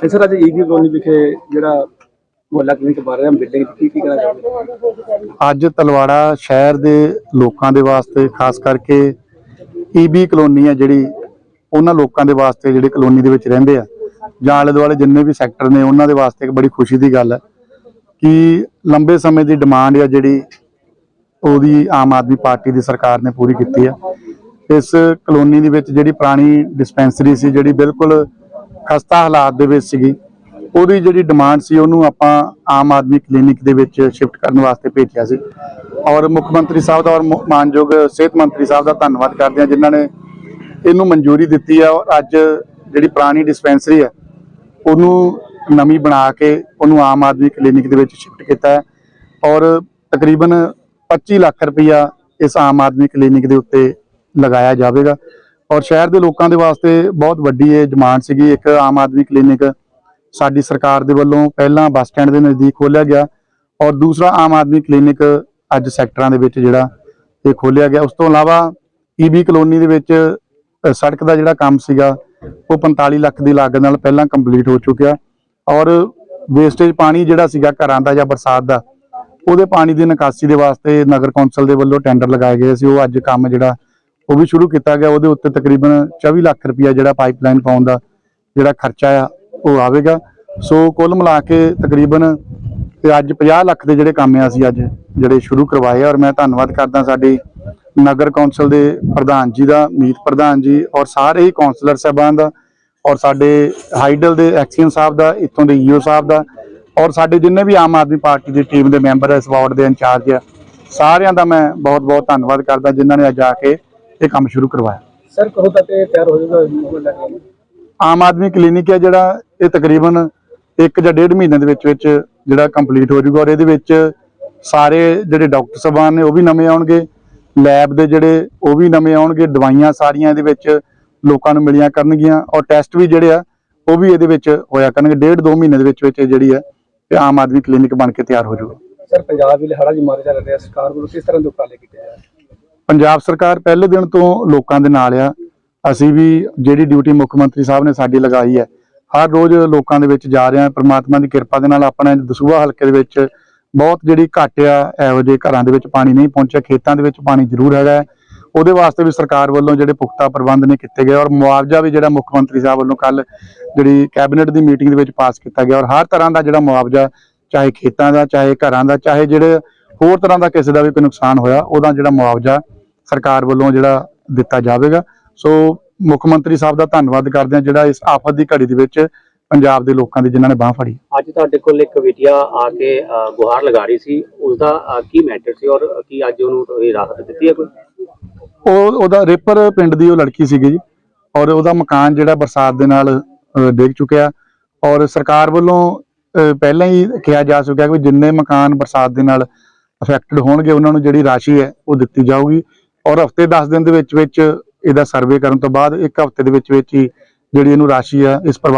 ਤੇ ਸਰ ਅੱਜ EV colony ਵਿਖੇ ਜਿਹੜਾ ਮੁਹੱਲਾ ਕਲੀਨਿਕ ਬਣ ਰਿਹਾ, ਬਿਲਡਿੰਗ ਕੀ ਕੀ ਕਹਿਣਾ ਅੱਜ ਤਲਵਾੜਾ ਸ਼ਹਿਰ ਦੇ ਲੋਕਾਂ ਦੇ ਵਾਸਤੇ, ਖਾਸ ਕਰਕੇ ਈਬੀ ਕਲੋਨੀ ਹੈ ਜਿਹੜੀ, ਉਹਨਾਂ ਲੋਕਾਂ ਦੇ ਵਾਸਤੇ ਜਿਹੜੇ ਕਲੋਨੀ ਦੇ ਵਿੱਚ ਰਹਿੰਦੇ ਆ। ਜਾਂ ਆਲੇ ਦੁਆਲੇ ਜਿੰਨੇ ਵੀ ਸੈਕਟਰ ਨੇ, ਉਹਨਾਂ ਦੇ ਵਾਸਤੇ ਇੱਕ ਬੜੀ ਖੁਸ਼ੀ ਦੀ ਗੱਲ ਹੈ ਕਿ ਲੰਬੇ ਸਮੇਂ ਦੀ ਡਿਮਾਂਡ ਆ ਜਿਹੜੀ ਉਹਦੀ ਆਮ ਆਦਮੀ ਪਾਰਟੀ ਦੀ ਸਰਕਾਰ ਨੇ ਪੂਰੀ ਕੀਤੀ ਹੈ ਇਸ ਕਲੋਨੀ ਦੇ ਵਿੱਚ ਜਿਹੜੀ ਪੁਰਾਣੀ ਡਿਸਪੈਂਸਰੀ ਸੀ, ਜਿਹੜੀ ਬਿਲਕੁਲ ਖਸਤਾ ਹਾਲਾਤ ਦੇ ਵਿੱਚ ਸੀਗੀ। ਉਹਦੀ ਜਿਹੜੀ ਡਿਮਾਂਡ ਸੀ, ਉਹਨੂੰ ਆਪਾਂ ਆਮ ਆਦਮੀ ਕਲੀਨਿਕ ਦੇ ਵਿੱਚ ਸ਼ਿਫਟ ਕਰਨ ਵਾਸਤੇ ਭੇਜਿਆ ਸੀ। ਔਰ ਮੁੱਖ ਮੰਤਰੀ ਸਾਹਿਬ ਦਾ ਔਰ ਮਾਨਯੋਗ ਸਿਹਤ ਮੰਤਰੀ ਸਾਹਿਬ ਦਾ ਧੰਨਵਾਦ ਕਰਦੇ ਹਾਂ, ਜਿਨ੍ਹਾਂ ਨੇ ਇਹਨੂੰ ਮਨਜ਼ੂਰੀ ਦਿੱਤੀ ਹੈ ਔਰ ਅੱਜ ਜਿਹੜੀ ਪੁਰਾਣੀ ਡਿਸਪੈਂਸਰੀ ਹੈ, ਉਹਨੂੰ ਨਵੀਂ ਬਣਾ ਕੇ ਉਹਨੂੰ ਆਮ ਆਦਮੀ ਕਲੀਨਿਕ ਦੇ ਵਿੱਚ ਸ਼ਿਫਟ ਕੀਤਾ ਹੈ। ਔਰ ਤਕਰੀਬਨ 25 ਲੱਖ ਰੁਪਇਆ ਇਸ ਆਮ ਆਦਮੀ ਕਲੀਨਿਕ ਦੇ ਉੱਤੇ ਲਗਾਇਆ ਜਾਵੇਗਾ। ਔਰ ਸ਼ਹਿਰ ਦੇ ਲੋਕਾਂ ਦੇ ਵਾਸਤੇ ਬਹੁਤ ਵੱਡੀ ਇਹ ਡਿਮਾਂਡ ਸੀਗੀ। ਇੱਕ ਆਮ ਆਦਮੀ ਕਲੀਨਿਕ ਸਾਡੀ ਸਰਕਾਰ ਦੇ ਵੱਲੋਂ ਪਹਿਲਾਂ ਬੱਸ ਸਟੈਂਡ ਦੇ ਨਜ਼ਦੀਕ ਖੋਲ੍ਹਿਆ ਗਿਆ ਔਰ ਦੂਸਰਾ ਆਮ ਆਦਮੀ ਕਲੀਨਿਕ ਅੱਜ ਸੈਕਟਰਾਂ ਦੇ ਵਿੱਚ ਜਿਹੜਾ ਇਹ ਖੋਲਿਆ ਗਿਆ। ਉਸ ਤੋਂ ਇਲਾਵਾ ਈਬੀ ਕਲੋਨੀ ਦੇ ਵਿੱਚ ਸੜਕ ਦਾ ਜਿਹੜਾ ਕੰਮ ਸੀਗਾ, ਉਹ 45 ਲੱਖ ਦੀ ਲਾਗਤ ਨਾਲ ਪਹਿਲਾਂ ਕੰਪਲੀਟ ਹੋ ਚੁੱਕਿਆ ਔਰ ਵੇਸਟੇਜ ਪਾਣੀ ਜਿਹੜਾ ਸੀਗਾ ਘਰਾਂ ਦਾ ਜਾਂ ਬਰਸਾਤ ਦਾ, ਉਹਦੇ ਪਾਣੀ ਦੀ ਨਿਕਾਸੀ ਦੇ ਵਾਸਤੇ ਨਗਰ ਕੌਂਸਲ ਦੇ ਵੱਲੋਂ ਟੈਂਡਰ ਲਗਾਏ ਗਏ ਸੀ। ਉਹ ਅੱਜ ਕੰਮ ਜਿਹੜਾ ਉਹ ਵੀ ਸ਼ੁਰੂ ਕੀਤਾ ਗਿਆ, ਉਹਦੇ ਉੱਤੇ ਤਕਰੀਬਨ 24 ਲੱਖ ਰੁਪਇਆ ਜਿਹੜਾ ਪਾਈਪਲਾਈਨ ਪਾਉਣ ਦਾ ਜਿਹੜਾ ਖਰਚਾ ਆ, ਉਹ ਆਵੇਗਾ। ਸੋ ਕੁੱਲ ਮਿਲਾ ਕੇ ਤਕਰੀਬਨ ਤੇ ਅੱਜ 50 ਲੱਖ ਦੇ ਜਿਹੜੇ ਕੰਮ ਆ ਅਸੀਂ ਅੱਜ ਜਿਹੜੇ ਸ਼ੁਰੂ ਕਰਵਾਏ ਆ, ਔਰ ਮੈਂ ਧੰਨਵਾਦ ਕਰਦਾ ਸਾਡੀ ਨਗਰ ਕੌਂਸਲ ਦੇ ਪ੍ਰਧਾਨ ਜੀ ਦਾ, ਮੀਤ ਪ੍ਰਧਾਨ ਜੀ, ਔਰ ਸਾਰੇ ਹੀ ਕੌਂਸਲਰ ਸਾਹਿਬਾਨ ਦਾ, ਔਰ ਸਾਡੇ ਹਾਈਡਲ ਦੇ ਐਕਸੀਅਨ ਸਾਹਿਬ ਦਾ, ਇੱਥੋਂ ਦੇ ਈਓ ਸਾਹਿਬ ਦਾ, ਔਰ ਸਾਡੇ ਜਿੰਨੇ ਵੀ ਆਮ ਆਦਮੀ ਪਾਰਟੀ ਦੀ ਟੀਮ ਦੇ ਮੈਂਬਰ ਇਸ ਵਾਰਡ ਦੇ ਇੰਚਾਰਜ ਆ, ਸਾਰਿਆਂ ਦਾ ਮੈਂ ਬਹੁਤ ਬਹੁਤ ਧੰਨਵਾਦ ਕਰਦਾ, ਜਿਨ੍ਹਾਂ ਨੇ ਅੱਜ ਆ ਕੇ ਇਹ ਕੰਮ ਸ਼ੁਰੂ ਕਰਵਾਇਆ। ਸਰ ਕਦੋਂ ਤੱਕ ਇਹ ਤਿਆਰ ਹੋ ਜਾਊਗਾ ਆਮ ਆਦਮੀ ਕਲੀਨਿਕ ਹੈ ਜਿਹੜਾ ਇਹ ਤਕਰੀਬਨ 1 ਜਾਂ 1.5 ਮਹੀਨੇ ਦੇ ਵਿੱਚ ਵਿੱਚ ਜਿਹੜਾ ਕੰਪਲੀਟ ਹੋ ਜਾਊਗਾ ਔਰ ਇਹਦੇ ਵਿੱਚ ਸਾਰੇ ਜਿਹੜੇ ਡਾਕਟਰ ਸਾਹਿਬਾਨ ਨੇ ਉਹ ਵੀ ਨਵੇਂ ਆਉਣਗੇ ਲੈਬ ਦੇ ਜਿਹੜੇ ਉਹ ਵੀ ਨਵੇਂ ਆਉਣਗੇ ਦਵਾਈਆਂ ਸਾਰੀਆਂ ਇਹਦੇ ਵਿੱਚ ਲੋਕਾਂ ਨੂੰ ਮਿਲੀਆਂ ਕਰਨਗੀਆਂ ਔਰ ਟੈਸਟ ਵੀ ਜਿਹੜੇ ਆ ਉਹ ਵੀ ਇਹਦੇ ਵਿੱਚ ਹੋਇਆ ਕਰਨਗੇ। ਡੇਢ ਦੋ ਮਹੀਨੇ ਦੇ ਵਿੱਚ ਵਿੱਚ ਜਿਹੜੀ ਹੈ ਇਹ ਆਮ ਆਦਮੀ ਕਲੀਨਿਕ ਬਣ ਕੇ ਤਿਆਰ ਹੋ ਜਾਊਗਾ। ਸਰ ਪੰਜਾਬ ਵਿੱਚ ਹੜਾ ਦੀ ਮਾਰੇ ਚੱਲ ਰਿਹਾ ਸਰਕਾਰ ਵੱਲੋਂ ਕਿਸ ਤਰ੍ਹਾਂ ਦੇ ਉਪਰਾਲੇ ਕੀਤੇ ਜਾ ਰਹੇ ਪੰਜਾਬ ਸਰਕਾਰ ਪਹਿਲੇ ਦਿਨ ਤੋਂ ਲੋਕਾਂ ਦੇ ਨਾਲ ਆ। ਅਸੀਂ ਵੀ ਜਿਹੜੀ ਡਿਊਟੀ ਮੁੱਖ ਮੰਤਰੀ ਸਾਹਿਬ ਨੇ ਸਾਡੀ ਲਗਾਈ ਹੈ, ਹਰ ਰੋਜ਼ ਲੋਕਾਂ ਦੇ ਵਿੱਚ ਜਾ ਰਹੇ ਹਾਂ। ਪ੍ਰਮਾਤਮਾ ਦੀ ਕਿਰਪਾ ਦੇ ਨਾਲ ਆਪਣਾ ਦਸੂਹਾ ਹਲਕੇ ਦੇ ਵਿੱਚ ਬਹੁਤ ਜਿਹੜੀ ਘੱਟ ਆ, ਇਹੋ ਜਿਹੇ ਘਰਾਂ ਦੇ ਵਿੱਚ ਪਾਣੀ ਨਹੀਂ ਪਹੁੰਚਿਆ। ਖੇਤਾਂ ਦੇ ਵਿੱਚ ਪਾਣੀ ਜ਼ਰੂਰ ਹੈਗਾ ਉਹਦੇ ਵਾਸਤੇ ਵੀ ਸਰਕਾਰ ਵੱਲੋਂ ਜਿਹੜੇ ਪੁਖਤਾ ਪ੍ਰਬੰਧ ਨੇ ਕੀਤੇ ਗਏ ਔਰ ਮੁਆਵਜ਼ਾ ਵੀ ਜਿਹੜਾ ਮੁੱਖ ਮੰਤਰੀ ਸਾਹਿਬ ਵੱਲੋਂ ਕੱਲ ਜਿਹੜੀ ਕੈਬਨਿਟ ਦੀ ਮੀਟਿੰਗ ਦੇ ਵਿੱਚ ਪਾਸ ਕੀਤਾ ਗਿਆ ਔਰ ਹਰ ਤਰ੍ਹਾਂ ਦਾ ਜਿਹੜਾ ਮੁਆਵਜ਼ਾ, ਚਾਹੇ ਖੇਤਾਂ ਦਾ, ਚਾਹੇ ਘਰਾਂ ਦਾ, ਚਾਹੇ ਜਿਹੜੇ ਹੋਰ ਤਰ੍ਹਾਂ ਦਾ ਕਿਸੇ ਦਾ ਵੀ ਕੋਈ ਨੁਕਸਾਨ ਹੋਇਆ, ਉਹਦਾ ਜਿਹੜਾ ਮੁਆਵਜ਼ਾ ਸਰਕਾਰ ਵੱਲੋਂ ਜਿਹੜਾ ਦਿੱਤਾ ਜਾਵੇਗਾ। ਸੋ ਮੁੱਖ ਮੰਤਰੀ ਸਾਹਿਬ ਦਾ ਧੰਨਵਾਦ ਕਰਦੇ ਹਾਂ ਜਿਹੜਾ ਇਸ ਆਫਤ ਦੀ ਘੜੀ ਦੇ ਵਿੱਚ ਪੰਜਾਬ ਦੇ ਲੋਕਾਂ ਦੀ ਜਿਨ੍ਹਾਂ ਨੇ ਬਾਹ ਫੜੀ। ਅੱਜ ਤੁਹਾਡੇ ਕੋਲ ਇੱਕ ਵਿਦਿਆ ਆ ਕੇ ਗੁਹਾਰ ਲਗਾ ਰਹੀ ਸੀ। ਉਸ ਦਾ ਕੀ ਮੈਟਰ ਸੀ ਔਰ ਕੀ ਅੱਜ ਉਹਨੂੰ ਰਾਹਤ ਦਿੱਤੀ ਹੈ ਕੋਈ? ਉਹ ਉਹਦਾ ਰੇਪਰ ਪਿੰਡ ਦੀ ਉਹ ਲੜਕੀ ਸੀਗੀ ਜੀ। ਔਰ ਉਹਦਾ ਮਕਾਨ ਜਿਹੜਾ ਬਰਸਾਤ ਦੇ ਨਾਲ ਡਿੱਗ ਚੁੱਕਿਆ। ਔਰ ਸਰਕਾਰ ਵੱਲੋਂ ਪਹਿਲਾਂ ਹੀ ਕਿਹਾ ਜਾ ਚੁੱਕਿਆ ਕਿ ਜਿੰਨੇ ਮਕਾਨ ਬਰਸਾਤ ਦੇ ਨਾਲ ਅਫੈਕਟਡ ਹੋਣਗੇ ਉਹਨਾਂ ਨੂੰ ਜਿਹੜੀ ਰਾਸ਼ੀ ਹੈ ਉਹ ਦਿੱਤੀ ਜਾਊਗੀ। ਔਰ ਹਫ਼ਤੇ 10 ਦਿਨ ਦੇ ਵਿੱਚ ਵਿੱਚ ਇਹਦਾ ਸਰਵੇ ਕਰਨ ਤੋਂ ਬਾਅਦ ਇੱਕ ਹਫ਼ਤੇ ਦੇ ਵਿੱਚ ਵਿੱਚ ਹੀ ਜਿਹੜੀ ਇਹਨੂੰ ਰਾਸ਼ੀ ਆ, ਇਸ ਪਰਿਵਾਰ